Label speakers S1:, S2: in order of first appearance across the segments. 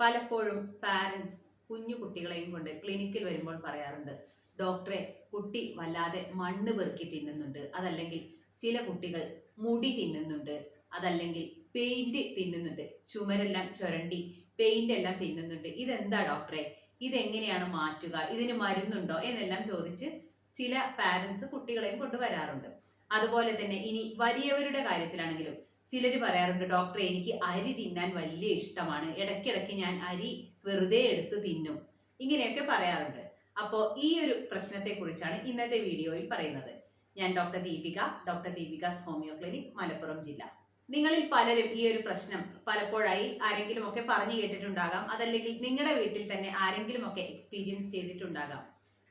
S1: പലപ്പോഴും പാരൻസ് കുഞ്ഞു കുട്ടികളെയും കൊണ്ട് ക്ലിനിക്കിൽ വരുമ്പോൾ പറയാറുണ്ട് ഡോക്ടറെ കുട്ടി വല്ലാതെ മണ്ണ് പെറുക്കി തിന്നുന്നുണ്ട്. അതല്ലെങ്കിൽ ചില കുട്ടികൾ മുടി തിന്നുന്നുണ്ട്. അതല്ലെങ്കിൽ പെയിന്റ് തിന്നുന്നുണ്ട്. ചുമരെല്ലാം ചുരണ്ടി പെയിന്റ് എല്ലാം തിന്നുന്നുണ്ട്. ഇതെന്താ ഡോക്ടറെ? ഇതെങ്ങനെയാണ് മാറ്റുക? ഇതിന് മരുന്നുണ്ടോ? എന്നെല്ലാം ചോദിച്ച് ചില പാരൻസ് കുട്ടികളെയും കൊണ്ടുവരാറുണ്ട് അതുപോലെ തന്നെ ഇനി വലിയവരുടെ കാര്യത്തിലാണെങ്കിലും ചിലർ പറയാറുണ്ട് ഡോക്ടറെ എനിക്ക് അരി തിന്നാൻ വലിയ ഇഷ്ടമാണ്. ഇടയ്ക്കിടയ്ക്ക് ഞാൻ അരി വെറുതെ എടുത്ത് തിന്നും. ഇങ്ങനെയൊക്കെ പറയാറുണ്ട്. അപ്പോൾ ഈ ഒരു പ്രശ്നത്തെ കുറിച്ചാണ് ഇന്നത്തെ വീഡിയോയിൽ പറയുന്നത്. ഞാൻ doctor Deepika doctor Deepika's homeo clinic Malappuram ജില്ല. നിങ്ങളിൽ പലരും ഈ ഒരു പ്രശ്നം പലപ്പോഴായി ആരെങ്കിലും ഒക്കെ പറഞ്ഞു കേട്ടിട്ടുണ്ടാകാം. അതല്ലെങ്കിൽ നിങ്ങളുടെ വീട്ടിൽ തന്നെ ആരെങ്കിലും ഒക്കെ എക്സ്പീരിയൻസ് ചെയ്തിട്ടുണ്ടാകാം.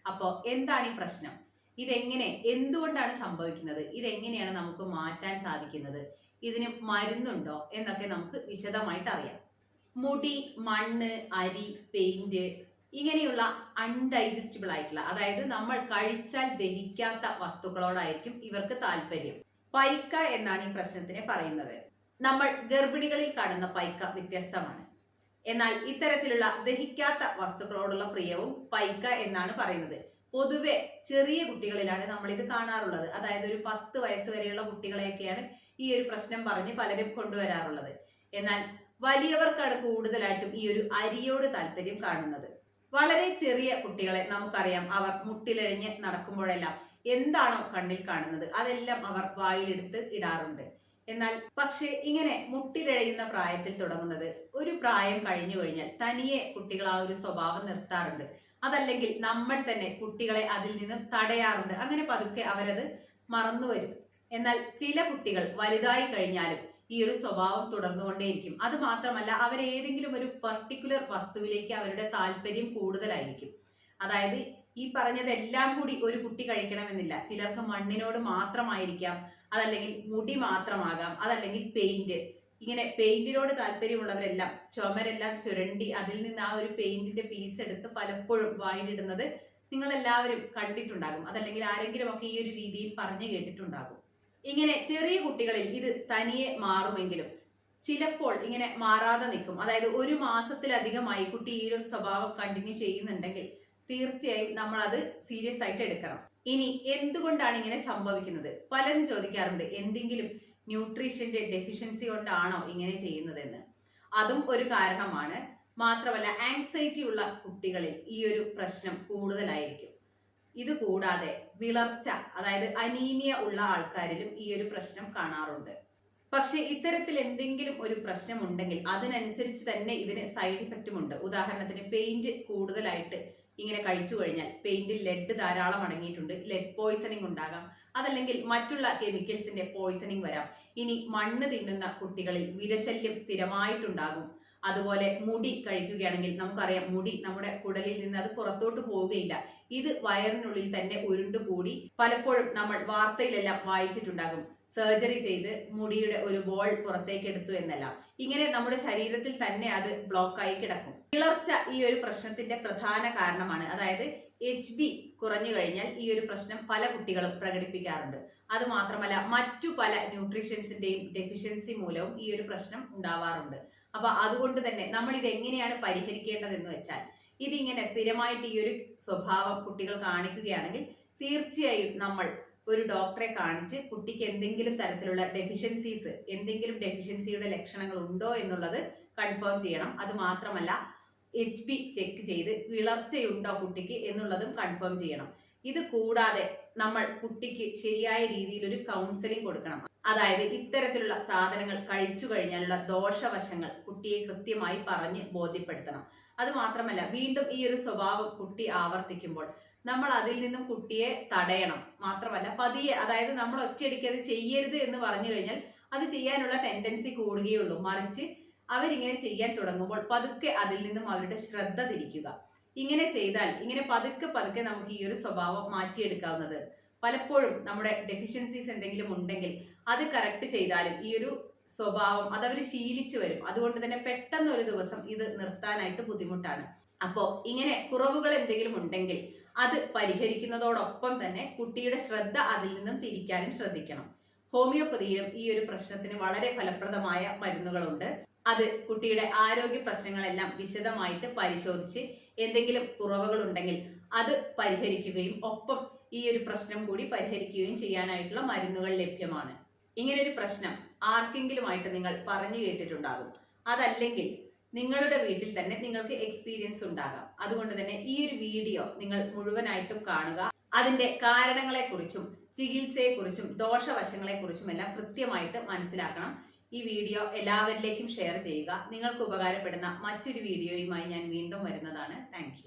S1: അപ്പോൾ എന്താണ് ഈ പ്രശ്നം? ഇതെങ്ങനെ എന്തുകൊണ്ടാണ് സംഭവിക്കുന്നത്? ഇതെങ്ങനെയാണ് നമുക്ക് മാറ്റാൻ സാധിക്കുന്നത്? ഇതിന് മരുന്നുണ്ടോ എന്നൊക്കെ നമുക്ക് വിശദമായിട്ട് അറിയാം. മുടി മണ്ണ് അരി പെയിന്റ് ഇങ്ങനെയുള്ള അൺഡൈജസ്റ്റബിൾ ആയിട്ടുള്ള അതായത് നമ്മൾ കഴിച്ചാൽ ദഹിക്കാത്ത വസ്തുക്കളോടായിരിക്കും ഇവർക്ക് താല്പര്യം. പൈക്ക എന്നാണ് ഈ പ്രശ്നത്തിനെ പറയുന്നത്. നമ്മൾ ഗർഭിണികളിൽ കാണുന്ന പൈക്ക വ്യത്യസ്തമാണ്. എന്നാൽ ഇത്തരത്തിലുള്ള ദഹിക്കാത്ത വസ്തുക്കളോടുള്ള പ്രിയവും പൈക്ക എന്നാണ് പറയുന്നത്. പൊതുവെ ചെറിയ കുട്ടികളിലാണ് നമ്മൾ ഇത് കാണാറുള്ളത്. അതായത് ഒരു പത്ത് വയസ്സ് വരെയുള്ള കുട്ടികളെയൊക്കെയാണ് ഈ ഒരു പ്രശ്നം പറഞ്ഞ് പലരും കൊണ്ടുവരാറുള്ളത്. എന്നാൽ വലിയവർക്കാണ് കൂടുതലായിട്ടും ഈ ഒരു അരിയോട് താല്പര്യം കാണുന്നത്. വളരെ ചെറിയ കുട്ടികളെ നമുക്കറിയാം അവർ മുട്ടിലഴിഞ്ഞ് നടക്കുമ്പോഴെല്ലാം എന്താണോ കണ്ണിൽ കാണുന്നത് അതെല്ലാം അവർ വായിലെടുത്ത് ഇടാറുണ്ട്. എന്നാൽ പക്ഷേ ഇങ്ങനെ മുട്ടിലഴയുന്ന പ്രായത്തിൽ തുടങ്ങുന്നത് ഒരു പ്രായം കഴിഞ്ഞു കഴിഞ്ഞാൽ തനിയെ കുട്ടികൾ ആ ഒരു സ്വഭാവം നിർത്താറുണ്ട്. അതല്ലെങ്കിൽ നമ്മൾ തന്നെ കുട്ടികളെ അതിൽ നിന്നും തടയാറുണ്ട്. അങ്ങനെ പതുക്കെ അവരത് മറന്നു വരും. എന്നാൽ ചില കുട്ടികൾ വലുതായി കഴിഞ്ഞാലും ഈ ഒരു സ്വഭാവം തുടർന്നുകൊണ്ടേയിരിക്കും. അത് മാത്രമല്ല അവർ ഏതെങ്കിലും ഒരു പർട്ടിക്കുലർ വസ്തുവിലേക്ക് അവരുടെ താല്പര്യം കൂടുതലായിരിക്കും. അതായത് ഈ പറഞ്ഞതെല്ലാം കൂടി ഒരു കുട്ടി കഴിക്കണമെന്നില്ല. ചിലർക്ക് മണ്ണിനോട് മാത്രമായിരിക്കാം. അതല്ലെങ്കിൽ മുടി മാത്രമാകാം. അതല്ലെങ്കിൽ പെയിന്റ്. ഇങ്ങനെ പെയിന്റിനോട് താല്പര്യമുള്ളവരെല്ലാം ചുമരെല്ലാം ചുരണ്ടി അതിൽ നിന്ന് ആ ഒരു പെയിന്റിന്റെ പീസ് എടുത്ത് പലപ്പോഴും വായിലിടുന്നത് നിങ്ങൾ എല്ലാവരും കണ്ടിട്ടുണ്ടാകും. അതല്ലെങ്കിൽ ആരെങ്കിലും ഒക്കെ ഈ ഒരു രീതിയിൽ പറഞ്ഞു കേട്ടിട്ടുണ്ടാകും. ഇങ്ങനെ ചെറിയ കുട്ടികളിൽ ഇത് തനിയെ മാറുമെങ്കിലും ചിലപ്പോൾ ഇങ്ങനെ മാറാതെ നിൽക്കും. അതായത് ഒരു മാസത്തിലധികമായി കുട്ടി ഈ ഒരു സ്വഭാവം കണ്ടിന്യൂ ചെയ്യുന്നുണ്ടെങ്കിൽ തീർച്ചയായും നമ്മൾ അത് സീരിയസ് ആയിട്ട് എടുക്കണം. ഇനി എന്തുകൊണ്ടാണ് ഇങ്ങനെ സംഭവിക്കുന്നത്? പലരും ചോദിക്കാറുണ്ട് എന്തെങ്കിലും ന്യൂട്രീഷന്റെ ഡെഫിഷ്യൻസി കൊണ്ടാണോ ഇങ്ങനെ ചെയ്യുന്നതെന്ന്. അതും ഒരു കാരണമാണ്. മാത്രമല്ല ആങ്സൈറ്റി ഉള്ള കുട്ടികളിൽ ഈ ഒരു പ്രശ്നം കൂടുതലായിരിക്കും. ഇത് കൂടാതെ വിളർച്ച അതായത് അനീമിയ ഉള്ള ആൾക്കാരിലും ഈ ഒരു പ്രശ്നം കാണാറുണ്ട്. പക്ഷെ ഇത്തരത്തിൽ എന്തെങ്കിലും ഒരു പ്രശ്നം ഉണ്ടെങ്കിൽ അതിനനുസരിച്ച് തന്നെ ഇതിന് സൈഡ് ഇഫക്റ്റും ഉണ്ട്. ഉദാഹരണത്തിന് പെയിന്റ് കൂടുതലായിട്ട് ഇങ്ങനെ കഴിച്ചു കഴിഞ്ഞാൽ പെയിന്റിൽ ലെഡ് ധാരാളം അടങ്ങിയിട്ടുണ്ട്. ലെഡ് പോയ്സണിങ് ഉണ്ടാകാം. അതല്ലെങ്കിൽ മറ്റുള്ള കെമിക്കൽസിന്റെ പോയ്സണിങ് വരാം. ഇനി മണ്ണ് തിന്നുന്ന കുട്ടികളിൽ വിരശല്യം സ്ഥിരമായിട്ടുണ്ടാകും. അതുപോലെ മുടി കഴിക്കുകയാണെങ്കിൽ നമുക്കറിയാം മുടി നമ്മുടെ കുടലിൽ നിന്ന് അത് പുറത്തോട്ട് പോവുകയില്ല. ഇത് വയറിനുള്ളിൽ തന്നെ ഉരുണ്ടുകൂടി പലപ്പോഴും നമ്മൾ വാർത്തയിലെല്ലാം വായിച്ചിട്ടുണ്ടാകും. സർജറി ചെയ്ത് മുടിയുടെ ഒരു ബോൾ പുറത്തേക്ക് എടുത്തു എന്നല്ല. ഇങ്ങനെ നമ്മുടെ ശരീരത്തിൽ തന്നെ അത് ബ്ലോക്കായി കിടക്കും. കിളർച്ച ഈ ഒരു പ്രശ്നത്തിന്റെ പ്രധാന കാരണമാണ്. അതായത് എച്ച് ബി കുറഞ്ഞു കഴിഞ്ഞാൽ ഈ ഒരു പ്രശ്നം പല കുട്ടികളും പ്രകടിപ്പിക്കാറുണ്ട്. അത് മാത്രമല്ല മറ്റു പല ന്യൂട്രീഷ്യൻസിന്റെയും ഡെഫിഷ്യൻസി മൂലവും ഈ ഒരു പ്രശ്നം ഉണ്ടാവാറുണ്ട്. അപ്പൊ അതുകൊണ്ട് തന്നെ നമ്മൾ ഇത് എങ്ങനെയാണ് പരിഹരിക്കേണ്ടതെന്ന് വെച്ചാൽ ഇതിങ്ങനെ സ്ഥിരമായിട്ട് ഈ ഒരു സ്വഭാവം കുട്ടികൾ കാണിക്കുകയാണെങ്കിൽ തീർച്ചയായും നമ്മൾ ഒരു ഡോക്ടറെ കാണിച്ച് കുട്ടിക്ക് എന്തെങ്കിലും തരത്തിലുള്ള ഡെഫിഷ്യൻസീസ് എന്തെങ്കിലും ഡെഫിഷ്യൻസിയുടെ ലക്ഷണങ്ങൾ ഉണ്ടോ എന്നുള്ളത് കൺഫേം ചെയ്യണം. അത് മാത്രമല്ല എച്ച് പി ചെക്ക് ചെയ്ത് വിളർച്ചയുണ്ടോ കുട്ടിക്ക് എന്നുള്ളതും കൺഫേം ചെയ്യണം. ഇത് കൂടാതെ നമ്മൾ കുട്ടിക്ക് ശരിയായ രീതിയിൽ ഒരു കൗൺസിലിംഗ് കൊടുക്കണം. അതായത് ഇത്തരത്തിലുള്ള സാധനങ്ങൾ കഴിച്ചു കഴിഞ്ഞാലുള്ള ദോഷവശങ്ങൾ കുട്ടിയെ കൃത്യമായി പറഞ്ഞ് ബോധ്യപ്പെടുത്തണം. അത് മാത്രമല്ല വീണ്ടും ഈ ഒരു സ്വഭാവം കുട്ടി ആവർത്തിക്കുമ്പോൾ നമ്മൾ അതിൽ നിന്നും കുട്ടിയെ തടയണം. മാത്രമല്ല പതിയെ അതായത് നമ്മൾ ഒറ്റയടിക്ക് അത് ചെയ്യരുത് എന്ന് പറഞ്ഞു കഴിഞ്ഞാൽ അത് ചെയ്യാനുള്ള ടെൻഡൻസി കൂടുകയുള്ളൂ. മറിച്ച് അവരിങ്ങനെ ചെയ്യാൻ തുടങ്ങുമ്പോൾ പതുക്കെ അതിൽ നിന്നും അവരുടെ ശ്രദ്ധ തിരിക്കുക. ഇങ്ങനെ ചെയ്താൽ ഇങ്ങനെ പതുക്കെ പതുക്കെ നമുക്ക് ഈ ഒരു സ്വഭാവം മാറ്റിയെടുക്കാവുന്നത്. പലപ്പോഴും നമ്മുടെ ഡെഫിഷ്യൻസീസ് എന്തെങ്കിലും ഉണ്ടെങ്കിൽ അത് കറക്റ്റ് ചെയ്താലും ഈ ഒരു സ്വഭാവം അതവർ ശീലിച്ചു വരും. അതുകൊണ്ട് തന്നെ പെട്ടെന്ന് ഒരു ദിവസം ഇത് നിർത്താനായിട്ട് ബുദ്ധിമുട്ടാണ്. അപ്പോൾ ഇങ്ങനെ കുറവുകൾ എന്തെങ്കിലും ഉണ്ടെങ്കിൽ അത് പരിഹരിക്കുന്നതോടൊപ്പം തന്നെ കുട്ടിയുടെ ശ്രദ്ധ അതിൽ നിന്നും തിരിക്കാനും ശ്രദ്ധിക്കണം. ഹോമിയോപ്പതിയിലും ഈ ഒരു പ്രശ്നത്തിന് വളരെ ഫലപ്രദമായ മരുന്നുകളുണ്ട്. അത് കുട്ടിയുടെ ആരോഗ്യ പ്രശ്നങ്ങളെല്ലാം വിശദമായിട്ട് പരിശോധിച്ച് എന്തെങ്കിലും കുറവുകളുണ്ടെങ്കിൽ അത് പരിഹരിക്കുകയും ഒപ്പം ഈ ഒരു പ്രശ്നം കൂടി പരിഹരിക്കുകയും ചെയ്യാനായിട്ടുള്ള മരുന്നുകൾ ലഭ്യമാണ്. ഇങ്ങനൊരു പ്രശ്നം ആർക്കെങ്കിലുമായിട്ട് നിങ്ങൾ പറഞ്ഞു കേട്ടിട്ടുണ്ടാകും. അതല്ലെങ്കിൽ നിങ്ങളുടെ വീട്ടിൽ തന്നെ നിങ്ങൾക്ക് എക്സ്പീരിയൻസ് ഉണ്ടാകാം. അതുകൊണ്ട് തന്നെ ഈ ഒരു വീഡിയോ നിങ്ങൾ മുഴുവനായിട്ടും കാണുക. അതിന്റെ കാരണങ്ങളെക്കുറിച്ചും ചികിത്സയെക്കുറിച്ചും ദോഷവശങ്ങളെക്കുറിച്ചും എല്ലാം കൃത്യമായിട്ട് മനസ്സിലാക്കണം. ഈ വീഡിയോ എല്ലാവരിലേക്കും ഷെയർ ചെയ്യുക. നിങ്ങൾക്ക് ഉപകാരപ്പെടുന്ന മറ്റൊരു വീഡിയോയുമായി ഞാൻ വീണ്ടും വരുന്നതാണ്. താങ്ക്